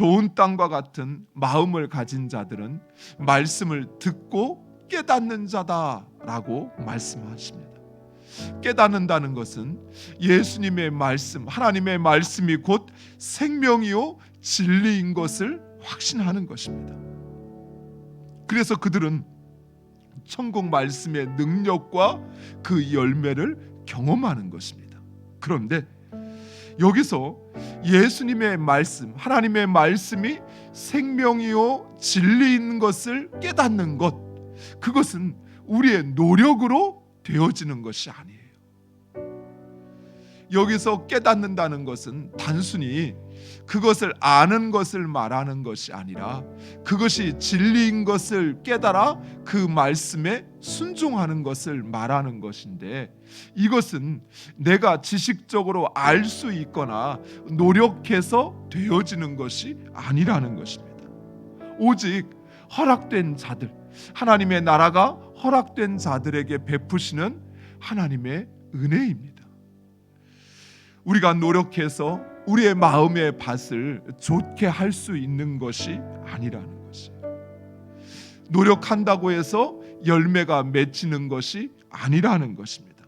좋은 땅과 같은 마음을 가진 자들은 말씀을 듣고 깨닫는 자다라고 말씀하십니다. 깨닫는다는 것은 예수님의 말씀, 하나님의 말씀이 곧 생명이요 진리인 것을 확신하는 것입니다. 그래서 그들은 천국 말씀의 능력과 그 열매를 경험하는 것입니다. 그런데 여기서 예수님의 말씀, 하나님의 말씀이 생명이요 진리인 것을 깨닫는 것, 그것은 우리의 노력으로 되어지는 것이 아니에요. 여기서 깨닫는다는 것은 단순히 그것을 아는 것을 말하는 것이 아니라 그것이 진리인 것을 깨달아 그 말씀에 순종하는 것을 말하는 것인데 이것은 내가 지식적으로 알 수 있거나 노력해서 되어지는 것이 아니라는 것입니다. 오직 허락된 자들, 하나님의 나라가 허락된 자들에게 베푸시는 하나님의 은혜입니다. 우리가 노력해서 우리의 마음의 밭을 좋게 할 수 있는 것이 아니라는 것이에요. 노력한다고 해서 열매가 맺히는 것이 아니라는 것입니다.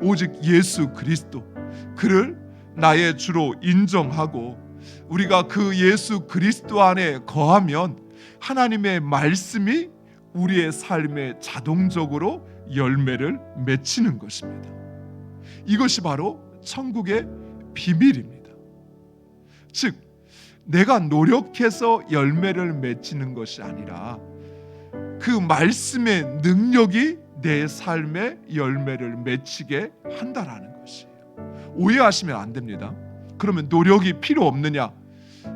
오직 예수 그리스도 그를 나의 주로 인정하고 우리가 그 예수 그리스도 안에 거하면 하나님의 말씀이 우리의 삶에 자동적으로 열매를 맺히는 것입니다. 이것이 바로 천국의 비밀입니다. 즉, 내가 노력해서 열매를 맺히는 것이 아니라 그 말씀의 능력이 내 삶에 열매를 맺히게 한다라는 것이에요. 오해하시면 안 됩니다. 그러면 노력이 필요 없느냐?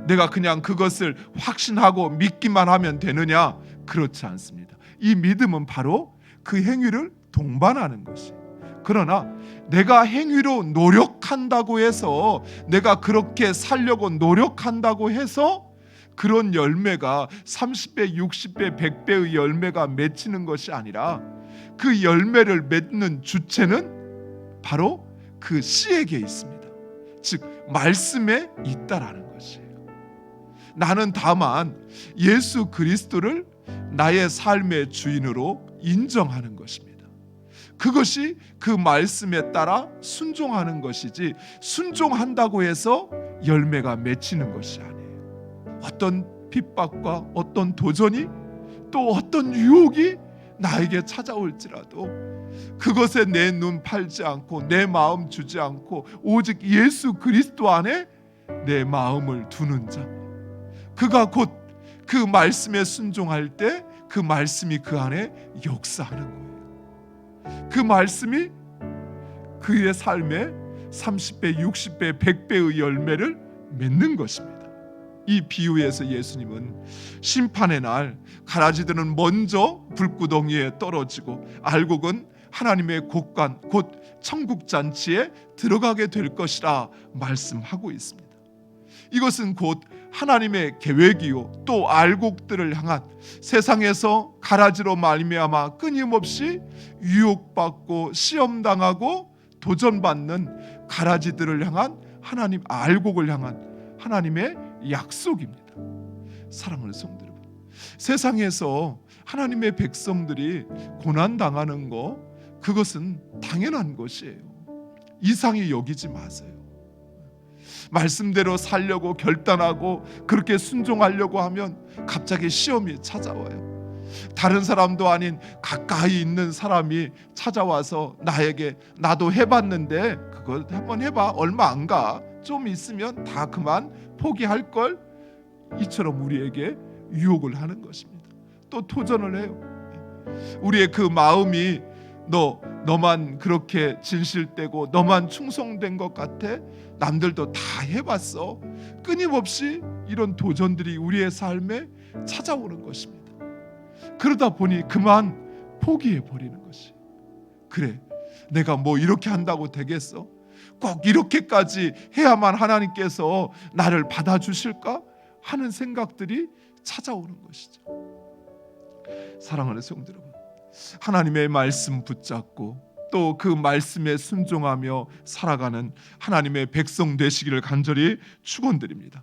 내가 그냥 그것을 확신하고 믿기만 하면 되느냐? 그렇지 않습니다. 이 믿음은 바로 그 행위를 동반하는 것이에요. 그러나 내가 행위로 노력한다고 해서 내가 그렇게 살려고 노력한다고 해서 그런 열매가 30배, 60배, 100배의 열매가 맺히는 것이 아니라 그 열매를 맺는 주체는 바로 그 씨에게 있습니다. 즉 말씀에 있다라는 것이에요. 나는 다만 예수 그리스도를 나의 삶의 주인으로 인정하는 것입니다. 그것이 그 말씀에 따라 순종하는 것이지 순종한다고 해서 열매가 맺히는 것이 아니에요. 어떤 핍박과 어떤 도전이 또 어떤 유혹이 나에게 찾아올지라도 그것에 내 눈 팔지 않고 내 마음 주지 않고 오직 예수 그리스도 안에 내 마음을 두는 자 그가 곧 그 말씀에 순종할 때 그 말씀이 그 안에 역사하는 거예요. 그 말씀이 그의 삶에 30배, 60배, 100배의 열매를 맺는 것입니다. 이 비유에서 예수님은 심판의 날 가라지들은 먼저 불구덩이에 떨어지고 알곡은 하나님의 곳간 곧 천국 잔치에 들어가게 될 것이라 말씀하고 있습니다. 이것은 곧 하나님의 계획이요 또 알곡들을 향한 세상에서 가라지로 말미암아 끊임없이 유혹받고 시험 당하고 도전받는 가라지들을 향한 하나님 알곡을 향한 하나님의 약속입니다. 사랑하는 성도 여러분, 세상에서 하나님의 백성들이 고난 당하는 거 그것은 당연한 것이에요. 이상히 여기지 마세요. 말씀대로 살려고 결단하고 그렇게 순종하려고 하면 갑자기 시험이 찾아와요. 다른 사람도 아닌 가까이 있는 사람이 찾아와서 나에게 나도 해봤는데 그거 한번 해봐 얼마 안 가. 좀 있으면 다 그만 포기할 걸 이처럼 우리에게 유혹을 하는 것입니다. 또 도전을 해요. 우리의 그 마음이 너 너만 그렇게 진실되고 너만 충성된 것 같아. 남들도 다 해봤어. 끊임없이 이런 도전들이 우리의 삶에 찾아오는 것입니다. 그러다 보니 그만 포기해 버리는 것이. 그래, 내가 뭐 이렇게 한다고 되겠어? 꼭 이렇게까지 해야만 하나님께서 나를 받아주실까 하는 생각들이 찾아오는 것이죠. 사랑하는 성도 여러분, 하나님의 말씀 붙잡고 또 그 말씀에 순종하며 살아가는 하나님의 백성 되시기를 간절히 축원드립니다.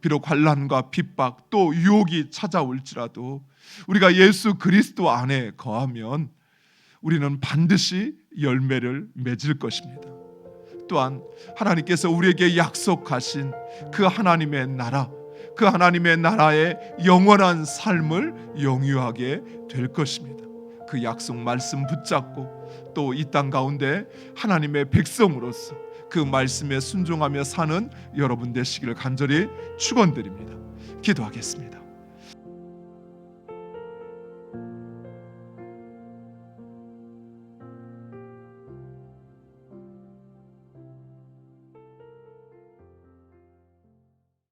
비록 환란과 핍박 또 유혹이 찾아올지라도 우리가 예수 그리스도 안에 거하면 우리는 반드시 열매를 맺을 것입니다. 또한 하나님께서 우리에게 약속하신 그 하나님의 나라, 그 하나님의 나라의 영원한 삶을 영유하게 될 것입니다. 그 약속 말씀 붙잡고 또 이 땅 가운데 하나님의 백성으로서 그 말씀에 순종하며 사는 여러분 되시기를 간절히 축원드립니다. 기도하겠습니다.